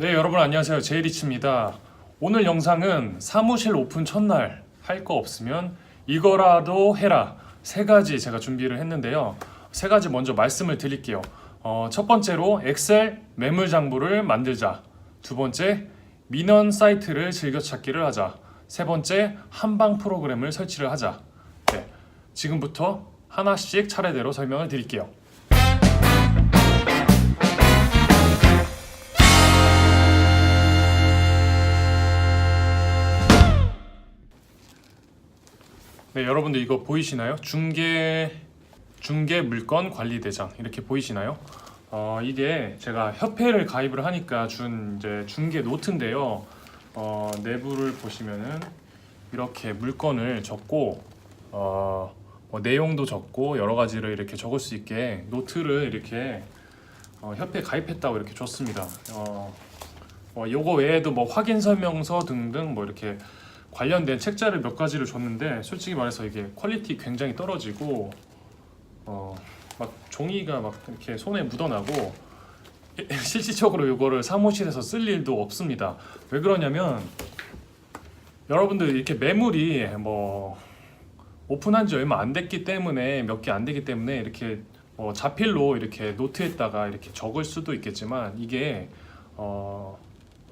네, 여러분 안녕하세요. 제이리치입니다. 오늘 영상은 사무실 오픈 첫날 할 거 없으면 이거라도 해라 세 가지 제가 준비를 했는데요. 세 가지 먼저 말씀을 드릴게요. 어, 첫 번째로 엑셀 매물 장부를 만들자. 두 번째 민원 사이트를 즐겨찾기를 하자. 세 번째 한방 프로그램을 설치를 하자. 네, 지금부터 하나씩 차례대로 설명을 드릴게요. 네, 여러분들 이거 보이시나요? 중개 중개 물건 관리 대장 이렇게 보이시나요? 어, 이게 제가 협회를 가입을 하니까 준 이제 중개 노트인데요. 어, 내부를 보시면은 이렇게 물건을 적고 어, 뭐 내용도 적고 여러 가지를 이렇게 적을 수 있게 노트를 이렇게 어, 협회 가입했다고 이렇게 줬습니다. 어, 어, 요거 외에도 뭐 확인 설명서 등등 뭐 이렇게 관련된 책자를 몇 가지를 줬는데 솔직히 말해서 이게 퀄리티 굉장히 떨어지고 어 막 종이가 막 이렇게 손에 묻어나고 실질적으로 이거를 사무실에서 쓸 일도 없습니다. 왜 그러냐면 여러분들 이렇게 매물이 뭐 오픈한 지 얼마 안 됐기 때문에 몇 개 안 되기 때문에 이렇게 뭐 자필로 이렇게 노트에다가 이렇게 적을 수도 있겠지만 이게 어뭐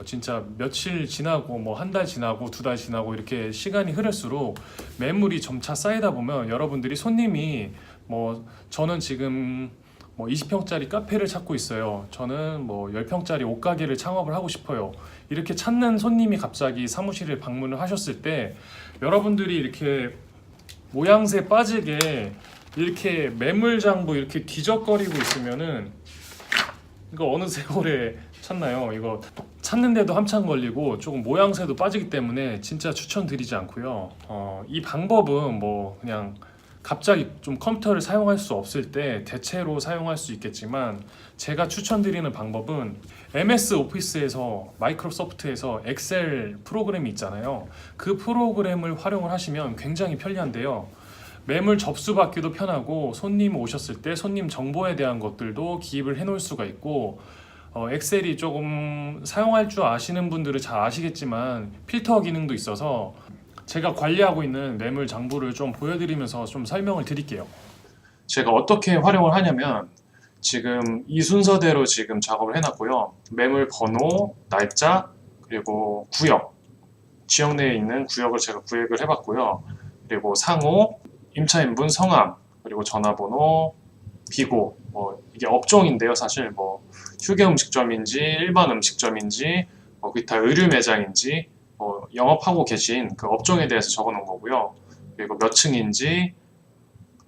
진짜 며칠 지나고 뭐 한 달 지나고 두 달 지나고 이렇게 시간이 흐를수록 매물이 점차 쌓이다 보면 여러분들이 손님이 뭐 저는 지금 뭐 20평짜리 카페를 찾고 있어요. 저는 뭐 10평짜리 옷가게를 창업을 하고 싶어요. 이렇게 찾는 손님이 갑자기 사무실에 방문을 하셨을 때 여러분들이 이렇게 모양새 빠지게 이렇게 매물 장부 이렇게 뒤적거리고 있으면은 이거 어느 세월에 찾나요? 이거 찾는데도 한참 걸리고 조금 모양새도 빠지기 때문에 진짜 추천드리지 않고요. 어, 이 방법은 뭐 그냥 갑자기 좀 컴퓨터를 사용할 수 없을 때 대체로 사용할 수 있겠지만 제가 추천드리는 방법은 MS 오피스에서 마이크로소프트에서 엑셀 프로그램이 있잖아요. 그 프로그램을 활용을 하시면 굉장히 편리한데요. 매물 접수 받기도 편하고 손님 오셨을 때 손님 정보에 대한 것들도 기입을 해 놓을 수가 있고 어, 엑셀이 조금 사용할 줄 아시는 분들은 잘 아시겠지만 필터 기능도 있어서 제가 관리하고 있는 매물 장부를 좀 보여드리면서 좀 설명을 드릴게요. 제가 어떻게 활용을 하냐면 지금 이 순서대로 지금 작업을 해놨고요. 매물 번호, 날짜, 그리고 구역, 지역 내에 있는 구역을 제가 구획을 해봤고요. 그리고 상호, 임차인분 성함, 그리고 전화번호, 비고, 뭐 이게 업종인데요. 사실 뭐 휴게 음식점인지 일반 음식점인지 뭐 기타 의류 매장인지 뭐 영업하고 계신 그 업종에 대해서 적어 놓은 거고요. 그리고 몇 층인지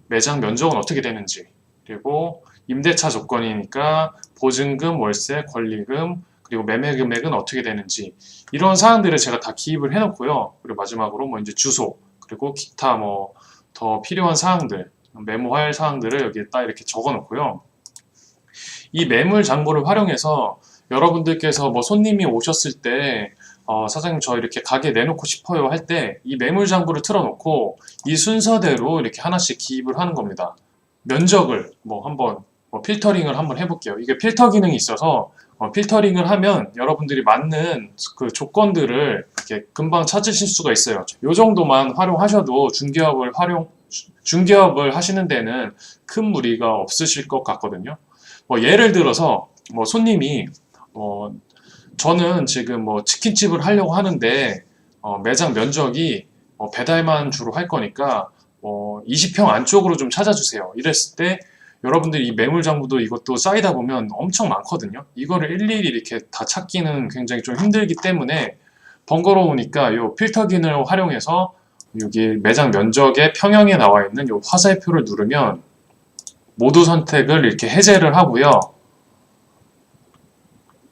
매장 면적은 어떻게 되는지 그리고 임대차 조건이니까 보증금, 월세, 권리금 그리고 매매 금액은 어떻게 되는지 이런 사항들을 제가 다 기입을 해놓고요. 그리고 마지막으로 뭐 이제 주소 그리고 기타 뭐 더 필요한 사항들 메모할 사항들을 여기에 딱 이렇게 적어 놓고요. 이 매물 장부를 활용해서 여러분들께서 뭐 손님이 오셨을 때 어, 사장님 저 이렇게 가게 내놓고 싶어요 할 때 이 매물 장부를 틀어놓고 이 순서대로 이렇게 하나씩 기입을 하는 겁니다. 면적을 뭐 한번 뭐 필터링을 한번 해볼게요. 이게 필터 기능이 있어서 어, 필터링을 하면 여러분들이 맞는 그 조건들을 이렇게 금방 찾으실 수가 있어요. 이 정도만 활용하셔도 중개업을 활용 중개업을 하시는 데는 큰 무리가 없으실 것 같거든요. 뭐 예를 들어서 뭐 손님이 어 저는 지금 뭐 치킨집을 하려고 하는데 어 매장 면적이 어 배달만 주로 할 거니까 어 20평 안쪽으로 좀 찾아주세요. 이랬을 때 여러분들이 이 매물 장부도 이것도 쌓이다 보면 엄청 많거든요. 이거를 일일이 이렇게 다 찾기는 굉장히 좀 힘들기 때문에 번거로우니까 요 필터 기능을 활용해서 여기 매장 면적의 평형에 나와 있는 요 화살표를 누르면 모두 선택을 이렇게 해제를 하고요.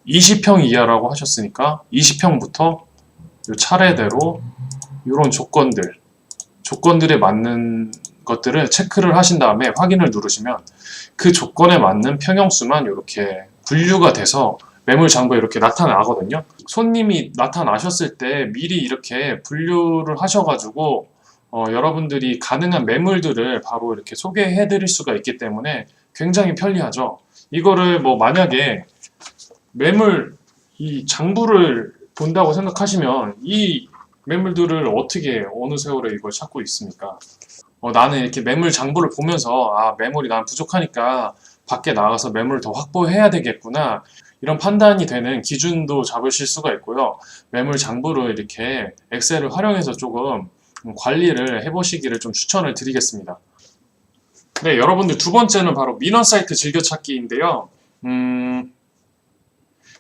20평 이하라고 하셨으니까 20평부터 요 차례대로 이런 조건들 조건들에 맞는 것들을 체크를 하신 다음에 확인을 누르시면 그 조건에 맞는 평형수만 이렇게 분류가 돼서 매물 장부에 이렇게 나타나거든요. 손님이 나타나셨을 때 미리 이렇게 분류를 하셔가지고 어, 여러분들이 가능한 매물들을 바로 이렇게 소개해 드릴 수가 있기 때문에 굉장히 편리하죠. 이거를 뭐 만약에 매물 이 장부를 본다고 생각하시면 이 매물들을 어떻게 어느 세월에 이걸 찾고 있습니까? 어, 나는 이렇게 매물 장부를 보면서 아 매물이 난 부족하니까 밖에 나가서 매물을 더 확보해야 되겠구나 이런 판단이 되는 기준도 잡으실 수가 있고요. 매물 장부를 이렇게 엑셀을 활용해서 조금 관리를 해보시기를 좀 추천을 드리겠습니다. 네, 여러분들 두 번째는 바로 민원 사이트 즐겨찾기인데요. 음,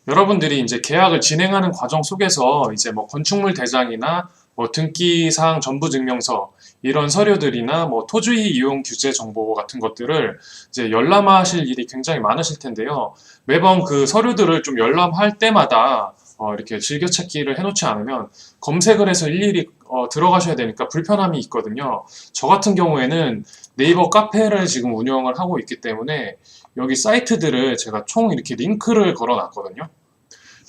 여러분들이 이제 계약을 진행하는 과정 속에서 이제 뭐 건축물 대장이나 뭐 등기사항 전부 증명서 이런 서류들이나 뭐 토주의 이용 규제 정보 같은 것들을 이제 열람하실 일이 굉장히 많으실 텐데요. 매번 그 서류들을 좀 열람할 때마다 어, 이렇게 즐겨찾기를 해놓지 않으면 검색을 해서 일일이 어, 들어가셔야 되니까 불편함이 있거든요. 저 같은 경우에는 네이버 카페를 지금 운영을 하고 있기 때문에 여기 사이트들을 제가 총 이렇게 링크를 걸어 놨거든요.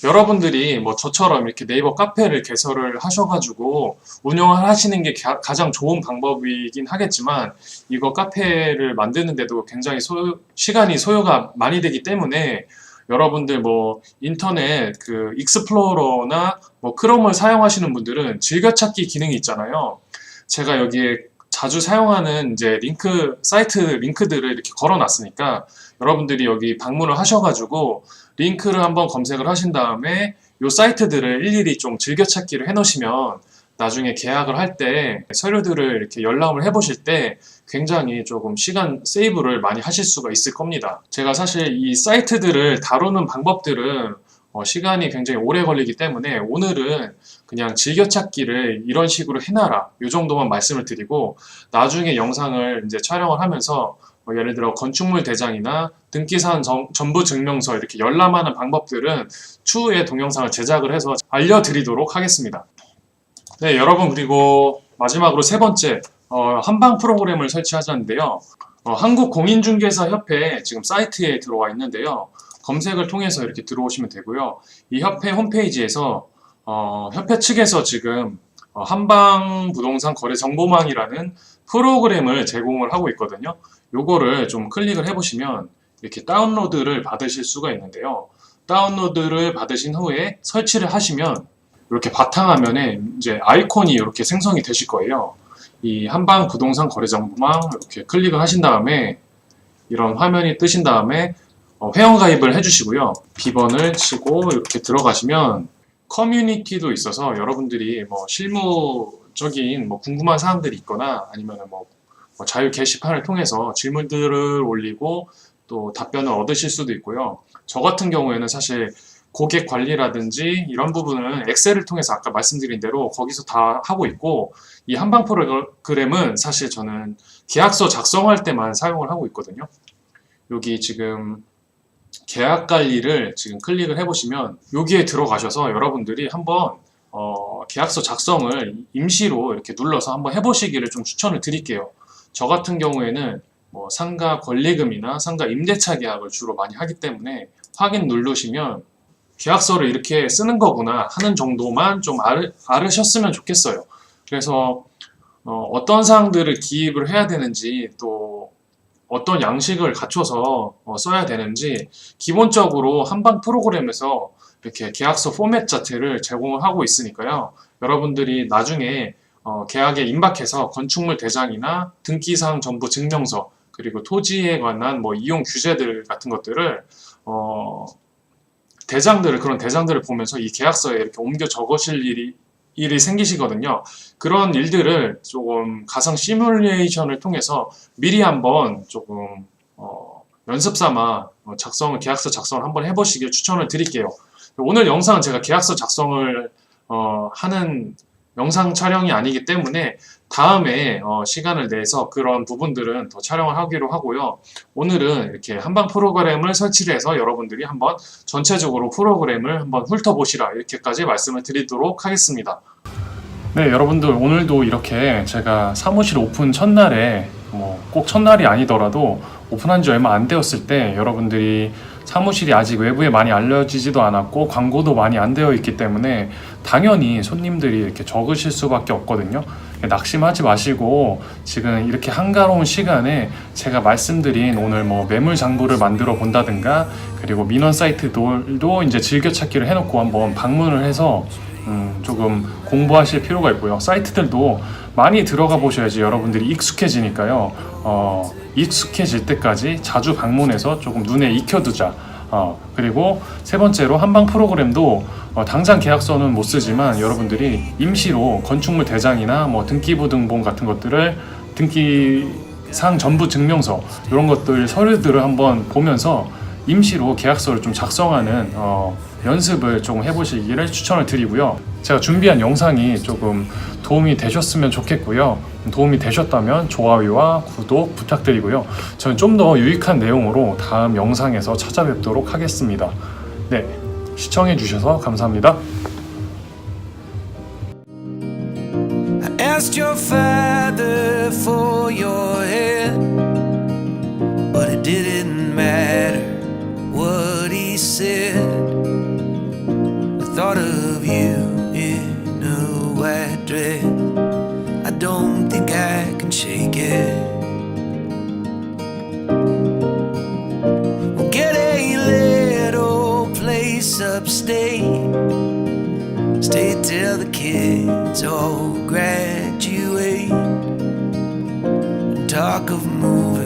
여러분들이 뭐 저처럼 이렇게 네이버 카페를 개설을 하셔가지고 운영을 하시는 게 가- 가장 좋은 방법이긴 하겠지만 이거 카페를 만드는데도 굉장히 소 시간이 소요가 많이 되기 때문에 여러분들 뭐 인터넷 그 익스플로러나 뭐 크롬을 사용하시는 분들은 즐겨찾기 기능이 있잖아요. 제가 여기에 자주 사용하는 이제 링크 사이트 링크들을 이렇게 걸어놨으니까 여러분들이 여기 방문을 하셔가지고 링크를 한번 검색을 하신 다음에 이 사이트들을 일일이 좀 즐겨찾기를 해놓으시면 나중에 계약을 할 때 서류들을 이렇게 열람을 해보실 때 굉장히 조금 시간 세이브를 많이 하실 수가 있을 겁니다. 제가 사실 이 사이트들을 다루는 방법들은 어, 시간이 굉장히 오래 걸리기 때문에 오늘은 그냥 즐겨찾기를 이런 식으로 해놔라. 이 정도만 말씀을 드리고 나중에 영상을 이제 촬영을 하면서 뭐 예를 들어 건축물 대장이나 정- 전부 증명서 이렇게 열람하는 방법들은 추후에 동영상을 제작을 해서 알려드리도록 하겠습니다. 네, 여러분 그리고 마지막으로 세 번째 어, 한방 프로그램을 설치하자는데요. 어, 한국공인중개사 협회 지금 사이트에 들어와 있는데요. 검색을 통해서 이렇게 들어오시면 되고요. 이 협회 홈페이지에서 어, 협회 측에서 지금 어, 한방 부동산 거래 정보망이라는 프로그램을 제공을 하고 있거든요. 요거를 좀 클릭을 해보시면 이렇게 다운로드를 받으실 수가 있는데요. 다운로드를 받으신 후에 설치를 하시면 이렇게 바탕화면에 이제 아이콘이 이렇게 생성이 되실 거예요. 이 한방 부동산 거래 정보망 이렇게 클릭을 하신 다음에 이런 화면이 뜨신 다음에 어, 회원 가입을 해주시고요. 비번을 치고 이렇게 들어가시면 커뮤니티도 있어서 여러분들이 뭐 실무적인 뭐 궁금한 사항들이 있거나 아니면 뭐, 뭐 자유 게시판을 통해서 질문들을 올리고 또 답변을 얻으실 수도 있고요. 저 같은 경우에는 사실 고객 관리라든지 이런 부분은 엑셀을 통해서 아까 말씀드린 대로 거기서 다 하고 있고 이 한방 프로그램은 사실 저는 계약서 작성할 때만 사용을 하고 있거든요. 여기 지금 계약 관리를 지금 클릭을 해보시면 여기에 들어가셔서 여러분들이 한번 어, 계약서 작성을 임시로 이렇게 눌러서 한번 해보시기를 좀 추천을 드릴게요. 저 같은 경우에는 뭐 상가 권리금이나 상가 임대차 계약을 주로 많이 하기 때문에 확인 누르시면 계약서를 이렇게 쓰는 거구나 하는 정도만 좀 알으, 알으셨으면 좋겠어요. 그래서 어, 떤 사항들을 기입을 해야 되는지 또 어떤 양식을 갖춰서 어, 써야 되는지 기본적으로 한방 프로그램에서 이렇게 계약서 포맷 자체를 제공을 하고 있으니까요. 여러분들이 나중에 어, 계약에 임박해서 건축물 대장이나 등기사항 전부 증명서 그리고 토지에 관한 뭐 이용 규제들 같은 것들을 어, 대장들을 그런 대장들을 보면서 이 계약서에 이렇게 옮겨 적으실 일이 일이 생기시거든요. 그런 일들을 조금 가상 시뮬레이션을 통해서 미리 한번 조금 어, 연습 삼아 어, 작성을 계약서 작성을 한번 해보시길 추천을 드릴게요. 오늘 영상은 제가 계약서 작성을 어, 하는 영상 촬영이 아니기 때문에 다음에 어, 시간을 내서 그런 부분들은 더 촬영을 하기로 하고요. 오늘은 이렇게 한방 프로그램을 설치를 해서 여러분들이 한번 전체적으로 프로그램을 한번 훑어보시라 이렇게까지 말씀을 드리도록 하겠습니다. 네, 여러분들 오늘도 이렇게 제가 사무실 오픈 첫날에 뭐 꼭 첫날이 아니더라도 오픈한 지 얼마 안 되었을 때 여러분들이 사무실이 아직 외부에 많이 알려지지도 않았고 광고도 많이 안 되어 있기 때문에 당연히 손님들이 이렇게 적으실 수밖에 없거든요. 낙심하지 마시고 지금 이렇게 한가로운 시간에 제가 말씀드린 오늘 뭐 매물 장부를 만들어 본다든가 그리고 민원 사이트들도 이제 즐겨찾기를 해놓고 한번 방문을 해서 음, 조금 공부하실 필요가 있고요. 사이트들도 많이 들어가 보셔야지 여러분들이 익숙해지니까요. 어, 익숙해질 때까지 자주 방문해서 조금 눈에 익혀두자. 어, 그리고 세 번째로 한방 프로그램도 어, 당장 계약서는 못 쓰지만 여러분들이 임시로 건축물 대장이나 뭐 등기부 등본 같은 것들을 등기상 전부 증명서 이런 것들 서류들을 한번 보면서 임시로 계약서를 좀 작성하는 어, 연습을 조금 해보시기를 추천을 드리고요. 제가 준비한 영상이 조금 도움이 되셨으면 좋겠고요. 도움이 되셨다면 좋아요와 구독 부탁드리고요. 저는 좀 더 유익한 내용으로 다음 영상에서 찾아뵙도록 하겠습니다. 네, 시청해주셔서 감사합니다. Asked your father for your hand, but it didn't said. I thought of you in a white dress. I don't think I can shake it. We'll get a little place upstate. Stay till the kids all graduate. Talk of moving